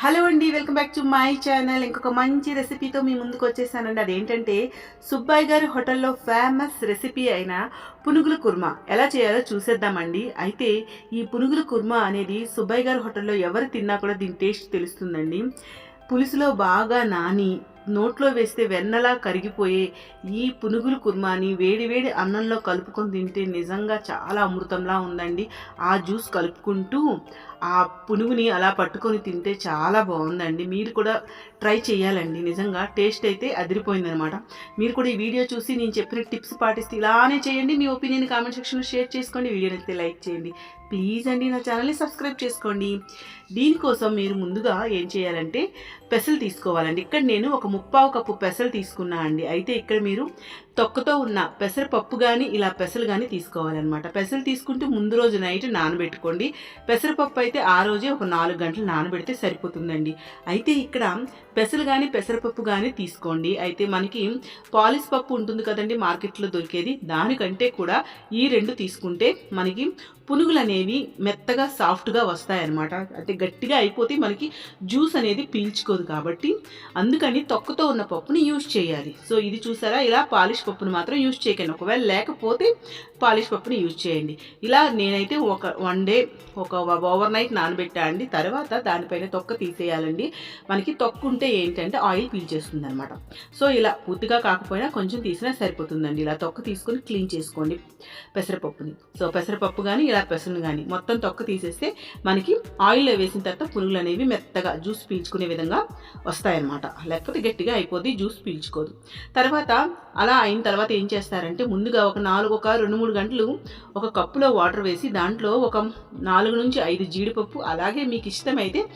Hello అండి welcome back to my channel. ఇంకొక మంచి రెసిపీతో మీ ముందుకు వచ్చేసానండి. అదేంటంటే సుబ్బాయి గారి హోటల్లో ఫేమస్ రెసిపీ అయిన పునుగుల కుర్మా. ఎలా చేయాలో చూసేద్దామండి. అయితే ఈ పునుగుల కుర్మా అనేది సుబ్బాయి గారి హోటల్లో ఎవరు తిన్నా కూడా దీని టేస్ట్ తెలుస్తుందండి. పులుసులో బాగా నాని నోట్లో వేస్తే వెన్నలా కరిగిపోయే ఈ పునుగులు కుర్మాని వేడి వేడి అన్నంలో కలుపుకొని తింటే నిజంగా చాలా అమృతంలా ఉందండి. ఆ జ్యూస్ కలుపుకుంటూ ఆ ఆ పునుగుని అలా పట్టుకొని తింటే చాలా బాగుందండి. మీరు కూడా ట్రై చేయాలండి. నిజంగా టేస్ట్ అయితే అదిరిపోయిందనమాట. మీరు కూడా ఈ వీడియో చూసి నేను చెప్పిన టిప్స్ పాటిస్తే ఇలానే చేయండి. మీ ఒపీనియన్ కామెంట్ సెక్షన్లో షేర్ చేసుకోండి. వీడియో నచ్చితే లైక్ చేయండి. ప్లీజ్ అండి నా ఛానల్ని సబ్స్క్రైబ్ చేసుకోండి. దీనికోసం మీరు ముందుగా ఏం చేయాలంటే పెసలు తీసుకోవాలండి. ఇక్కడ నేను ఒక ముప్పావు కప్పు పెసలు తీసుకున్నా అండి. అయితే ఇక్కడ మీరు తొక్కతో ఉన్న పెసరపప్పు కానీ ఇలా పెసలు కానీ తీసుకోవాలన్నమాట. పెసలు తీసుకుంటూ ముందు రోజు నైట్ నానబెట్టుకోండి. పెసరపప్పు అయితే ఆ రోజే ఒక నాలుగు గంటలు నానబెడితే సరిపోతుందండి. అయితే ఇక్కడ పెసలు కానీ పెసరపప్పు కానీ తీసుకోండి. అయితే మనకి పాలిస్ పప్పు ఉంటుంది కదండి మార్కెట్లో దొరికేది. దానికంటే కూడా ఈ రెండు తీసుకుంటే మనకి పునుగులు అనేవి మెత్తగా సాఫ్ట్గా వస్తాయన్నమాట. అంటే గట్టిగా అయిపోతే మనకి జ్యూస్ అనేది పీల్చుకోదు కాబట్టి అందుకని తొక్కతో ఉన్న పప్పుని యూజ్ చేయాలి. సో ఇది చూసారా? ఇలా పాలిష్ పప్పుని మాత్రం యూజ్ చేయకండి. ఒకవేళ లేకపోతే పాలిష్ పప్పుని యూజ్ చేయండి. ఇలా నేనైతే ఒక వన్ డే ఒక ఓవర్ నైట్ నానబెట్టా అండి. తర్వాత దానిపైన తొక్క తీసేయాలండి. మనకి తొక్క ఉంటే ఏంటంటే ఆయిల్ పీల్చేస్తుంది అనమాట సో ఇలా పూర్తిగా కాకపోయినా కొంచెం తీసినా సరిపోతుందండి. ఇలా తొక్క తీసుకొని క్లీన్ చేసుకోండి పెసరపప్పుని. సో పెసరపప్పు కానీ ఇలా పెసరు కానీ మొత్తం తొక్క తీసేస్తే మనకి ఆయిల్లో వేసిన తర్వాత పునుగులు అనేవి మెత్తగా జ్యూస్ పీల్చుకునే విధంగా వస్తాయన్నమాట. లేకపోతే గట్టిగా అయిపోద్ది జ్యూస్ పీల్చుకోదు. తర్వాత అలా అయిన తర్వాత ఏం చేస్తారంటే ముందుగా ఒక నాలుగు ఒక రెండు మూడు గంటలు ఒక కప్పులో వాటర్ వేసి దాంట్లో ఒక నాలుగు నుంచి ఐదు జీడిపప్పు అలాగే మీకు ఇష్టమైతే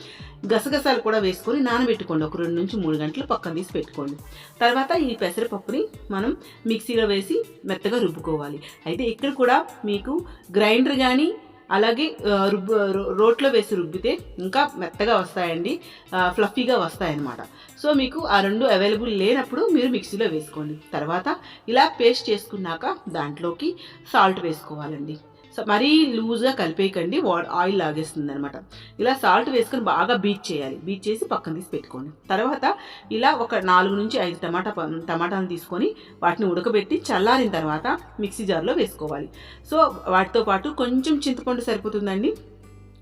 గసగసాలు కూడా వేసుకొని నానబెట్టుకోండి. ఒక రెండు నుంచి మూడు గంటలు పక్కన తీసి పెట్టుకోండి. తర్వాత ఈ పెసరపప్పుని మనం మిక్సీలో వేసి మెత్తగా రుబ్బుకోవాలి. అయితే ఇక్కడ కూడా మీకు గ్రైండర్ కానీ కానీ అలాగే రుబ్బు రోట్లో వేసి రుబ్బితే ఇంకా మెత్తగా వస్తాయండి. ఫ్లఫీగా వస్తాయన్నమాట. సో మీకు ఆ రెండు అవైలబుల్ లేనప్పుడు మీరు మిక్సీలో వేసుకోండి. తర్వాత ఇలా పేస్ట్ చేసుకున్నాక దాంట్లోకి సాల్ట్ వేసుకోవాలండి. సో మరీ లూజ్గా కలిపేయకండి. వా ఆయిల్ లాగేస్తుంది అనమాట ఇలా సాల్ట్ వేసుకొని బాగా బీట్ చేయాలి. బీట్ చేసి పక్కన తీసి పెట్టుకోండి. తర్వాత ఇలా ఒక నాలుగు నుంచి ఐదు టమాటా టమాటాలు తీసుకొని వాటిని ఉడకబెట్టి చల్లారిన తర్వాత మిక్సీ జార్లో వేసుకోవాలి. సో వాటితో పాటు కొంచెం చింతపండు సరిపోతుందండి.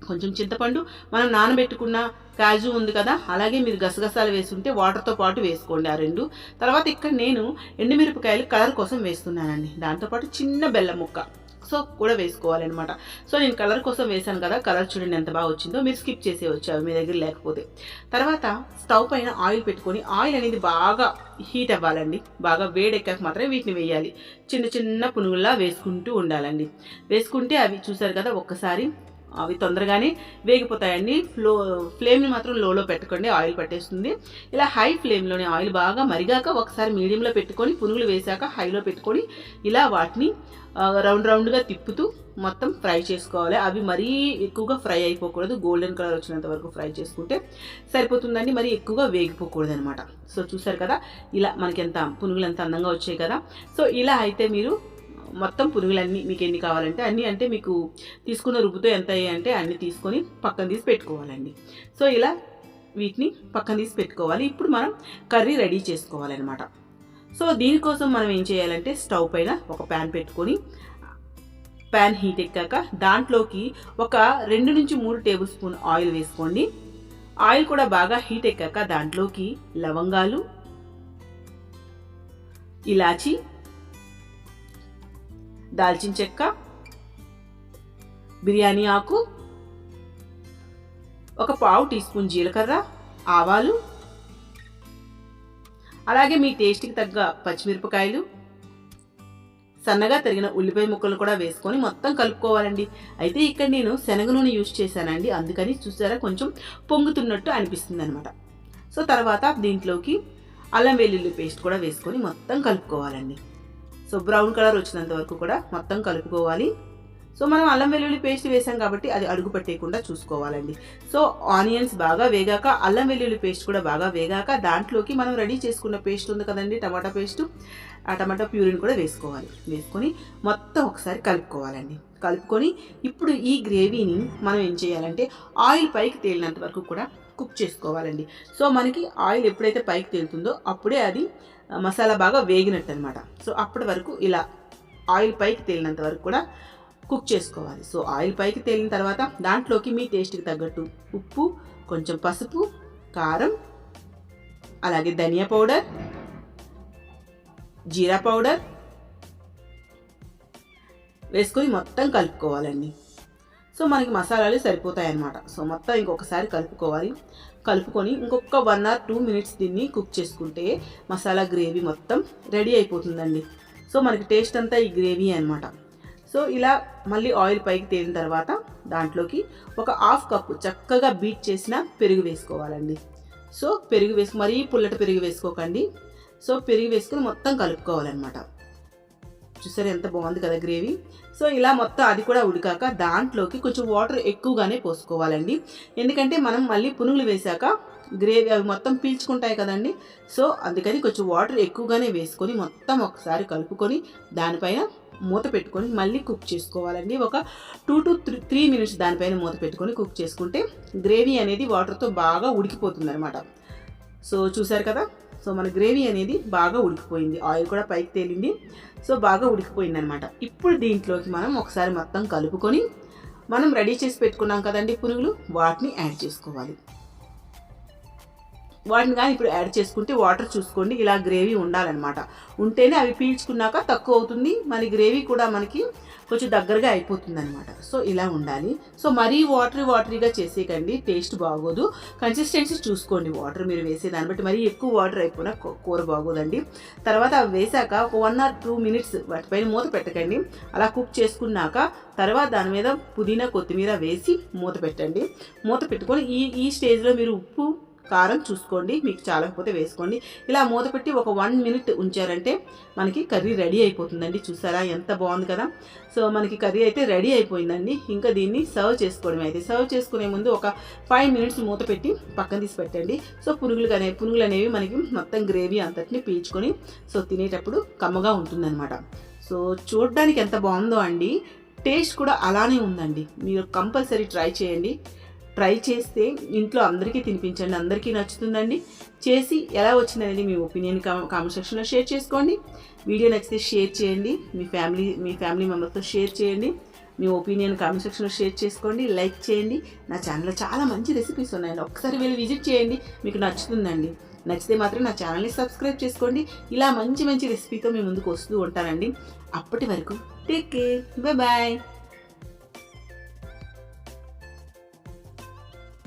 కొంచెం చింతపండు మనం నానబెట్టుకున్న కాజు ఉంది కదా అలాగే మీరు గసగసాలు వేసుంటే వాటర్తో పాటు వేసుకోండి ఆ రెండు. తర్వాత ఇక్కడ నేను ఎండుమిరపకాయలు కలర్ కోసం వేస్తున్నానండి. దాంతోపాటు చిన్న బెల్లం ముక్క. సో కూడా వేసుకోవాలన్నమాట. సో నేను కలర్ కోసం వేశాను కదా కలర్ చూడండి ఎంత బాగా వచ్చిందో. మీరు స్కిప్ చేసే వచ్చావు మీ దగ్గర లేకపోతే. తర్వాత స్టవ్ పైన ఆయిల్ పెట్టుకొని ఆయిల్ అనేది బాగా హీట్ అవ్వాలండి. బాగా వేడెక్కాక మాత్రమే వీటిని వేయాలి. చిన్న చిన్న పునుగుల్లా వేసుకుంటూ ఉండాలండి. వేసుకుంటే అవి చూసారు కదా ఒక్కసారి అవి తొందరగానే వేగిపోతాయండి. ఫ్లో ఫ్లేమ్ని మాత్రం లోలో పెట్టుకోండి. ఆయిల్ పట్టేస్తుంది. ఇలా హై ఫ్లేమ్లోనే ఆయిల్ బాగా మరిగాక ఒకసారి మీడియంలో పెట్టుకొని పునుగులు వేశాక హైలో పెట్టుకొని ఇలా వాటిని రౌండ్ రౌండ్గా తిప్పుతూ మొత్తం ఫ్రై చేసుకోవాలి. అవి మరీ ఎక్కువగా ఫ్రై అయిపోకూడదు. గోల్డెన్ కలర్ వచ్చినంత వరకు ఫ్రై చేసుకుంటే సరిపోతుందండి. మరి ఎక్కువగా వేగిపోకూడదు అనమాట సో చూసారు కదా? ఇలా మనకి ఎంత పునుగులు ఎంత అందంగా వచ్చాయి కదా? సో ఇలా అయితే మీరు మొత్తం పునుగులన్నీ మీకు ఎన్ని కావాలంటే అన్నీ అంటే మీకు తీసుకున్న రుబ్బుతో ఎంత అయ్యాయి అంటే అన్ని తీసుకొని పక్కన తీసి పెట్టుకోవాలండి. సో ఇలా వీటిని పక్కన తీసి పెట్టుకోవాలి. ఇప్పుడు మనం కర్రీ రెడీ చేసుకోవాలన్నమాట. సో దీనికోసం మనం ఏం చేయాలంటే స్టవ్ పైన ఒక ప్యాన్ పెట్టుకొని ప్యాన్ హీట్ ఎక్కాక దాంట్లోకి ఒక రెండు నుంచి మూడు టేబుల్ స్పూన్ ఆయిల్ వేసుకోండి. ఆయిల్ కూడా బాగా హీట్ ఎక్కాక దాంట్లోకి లవంగాలు ఇలాచి దాల్చిన చెక్క బిర్యానీ ఆకు ఒక పావు టీ స్పూన్ జీలకర్ర ఆవాలు అలాగే మీ టేస్ట్కి తగ్గ పచ్చిమిరపకాయలు. సన్నగా తరిగిన ఉల్లిపాయ ముక్కలు కూడా వేసుకొని మొత్తం కలుపుకోవాలండి. అయితే ఇక్కడ నేను శనగ నూనె యూజ్ చేశానండి. అందుకని చూసారా కొంచెం పొంగుతున్నట్టు అనిపిస్తుంది అనమాట సో తర్వాత దీంట్లోకి అల్లం వెల్లుల్లి పేస్ట్ కూడా వేసుకొని మొత్తం కలుపుకోవాలండి. సో బ్రౌన్ కలర్ వచ్చినంత వరకు కూడా మొత్తం కలుపుకోవాలి. సో మనం అల్లం వెల్లుల్లి పేస్ట్ వేసాం కాబట్టి అది అడుగు పట్టేయకుండా చూసుకోవాలండి. సో ఆనియన్స్ బాగా వేగాక అల్లం వెల్లుల్లి పేస్ట్ కూడా బాగా వేగాక దాంట్లోకి మనం రెడీ చేసుకున్న పేస్ట్ ఉంది కదండి టమాటా పేస్ట్. ఆ టమాటా ప్యూరిని కూడా వేసుకోవాలి. వేసుకొని మొత్తం ఒకసారి కలుపుకోవాలండి. కలుపుకొని ఇప్పుడు ఈ గ్రేవీని మనం ఏం చేయాలంటే ఆయిల్ పైకి తేలినంత వరకు కూడా కుక్ చేసుకోవాలండి. సో మనకి ఆయిల్ ఎప్పుడైతే పైకి తేలుతుందో అప్పుడే అది మసాలా బాగా వేగినట్టు అనమాట సో అప్పటి వరకు ఇలా ఆయిల్ పైకి తేలినంత వరకు కూడా కుక్ చేసుకోవాలి. సో ఆయిల్ పైకి తేలిన తర్వాత దాంట్లోకి మీ టేస్ట్కి తగ్గట్టు ఉప్పు కొంచెం పసుపు కారం అలాగే ధనియా పౌడర్ జీరా పౌడర్ వేసుకొని మొత్తం కలుపుకోవాలండి. సో మనకి మసాలాలు సరిపోతాయి అన్నమాట సో మొత్తం ఇంకొకసారి కలుపుకోవాలి. కలుపుకొని ఇంకొక వన్ ఆర్ టూ మినిట్స్ దీన్ని కుక్ చేసుకుంటే మసాలా గ్రేవీ మొత్తం రెడీ అయిపోతుందండి. సో మనకి టేస్ట్ అంతా ఈ గ్రేవీ అనమాట సో ఇలా మళ్ళీ ఆయిల్ పైకి తేలిన తర్వాత దాంట్లోకి ఒక హాఫ్ కప్పు చక్కగా బీట్ చేసిన పెరుగు వేసుకోవాలండి. సో పెరుగు వేసుకు మరీ పుల్లటి పెరుగు వేసుకోకండి. సో పెరుగు వేసుకొని మొత్తం కలుపుకోవాలన్నమాట. చూసారు ఎంత బాగుంది కదా గ్రేవీ. సో ఇలా మొత్తం అది కూడా ఉడికాక దాంట్లోకి కొంచెం వాటర్ ఎక్కువగానే పోసుకోవాలండి. ఎందుకంటే మనం మళ్ళీ పునుగులు వేశాక గ్రేవీ అవి మొత్తం పీల్చుకుంటాయి కదండి. సో అందుకని కొంచెం వాటర్ ఎక్కువగానే వేసుకొని మొత్తం ఒకసారి కలుపుకొని దానిపైన మూత పెట్టుకొని మళ్ళీ కుక్ చేసుకోవాలండి. ఒక two to three three minutes దానిపైన మూత పెట్టుకొని కుక్ చేసుకుంటే గ్రేవీ అనేది వాటర్తో బాగా ఉడికిపోతుంది అనమాట సో చూసారు కదా? సో మన గ్రేవీ అనేది బాగా ఉడికిపోయింది. ఆయిల్ కూడా పైకి తేలింది. సో బాగా ఉడికిపోయింది అనమాట ఇప్పుడు దీంట్లోకి మనం ఒకసారి మొత్తం కలుపుకొని మనం రెడీ చేసి పెట్టుకున్నాం కదండి పునుగులు వాటిని యాడ్ చేసుకోవాలి. వాటిని కానీ ఇప్పుడు యాడ్ చేసుకుంటే వాటర్ చూసుకోండి. ఇలా గ్రేవీ ఉండాలన్నమాట. ఉంటేనే అవి పీల్చుకున్నాక తక్కువ అవుతుంది. మన గ్రేవీ కూడా మనకి కొంచెం దగ్గరగా అయిపోతుంది అనమాట సో ఇలా ఉండాలి. సో మరీ వాటరీ వాటరీగా చేసేయకండి. టేస్ట్ బాగోదు. కన్సిస్టెన్సీ చూసుకోండి వాటర్. మీరు వేసే దాన్ని బట్టి మరీ ఎక్కువ వాటర్ అయిపోయినా కూర బాగోదండి. తర్వాత అవి వేసాక ఒక వన్ ఆర్ టూ మినిట్స్ వాటిపైన మూత పెట్టకండి. అలా కుక్ చేసుకున్నాక తర్వాత దాని మీద పుదీనా కొత్తిమీర వేసి మూత పెట్టండి. మూత పెట్టుకొని ఈ ఈ స్టేజ్లో మీరు ఉప్పు కారం చూసుకోండి మీకు చాలకపోతే వేసుకోండి. ఇలా మూత పెట్టి ఒక వన్ మినిట్ ఉంచారంటే మనకి కర్రీ రెడీ అయిపోతుందండి. చూసారా? ఎంత బాగుంది కదా? సో మనకి కర్రీ అయితే రెడీ అయిపోయిందండి. ఇంకా దీన్ని సర్వ్ చేసుకోవడం అయితే సర్వ్ చేసుకునే ముందు ఒక ఫైవ్ మినిట్స్ మూత పెట్టి పక్కన తీసి పెట్టండి. సో పునుగులు అనే పునుగులు అనేవి మనకి మొత్తం గ్రేవీ అంతటిని పీల్చుకొని సో తినేటప్పుడు కమ్మగా ఉంటుందన్నమాట. సో చూడడానికి ఎంత బాగుందో అండి. టేస్ట్ కూడా అలానే ఉందండి. మీరు కంపల్సరీ ట్రై చేయండి. ట్రై చేస్తే ఇంట్లో అందరికీ తినిపించండి అందరికీ నచ్చుతుందండి. చేసి ఎలా వచ్చిందనేది మీ ఒపీనియన్ కామెంట్ సెక్షన్లో షేర్ చేసుకోండి. వీడియో నచ్చితే షేర్ చేయండి మీ ఫ్యామిలీ మీ ఫ్యామిలీ మెంబర్తో షేర్ చేయండి. మీ ఒపీనియన్ కామెంట్ సెక్షన్లో షేర్ చేసుకోండి లైక్ చేయండి. నా ఛానల్లో చాలా మంచి రెసిపీస్ ఉన్నాయండి. ఒకసారి వెళ్ళి విజిట్ చేయండి మీకు నచ్చుతుందండి. నచ్చితే మాత్రం నా ఛానల్ని సబ్స్క్రైబ్ చేసుకోండి. ఇలా మంచి మంచి రెసిపీతో మీ ముందుకు వస్తూ ఉంటానండి. అప్పటి వరకు టేక్ కేర్. Bye bye.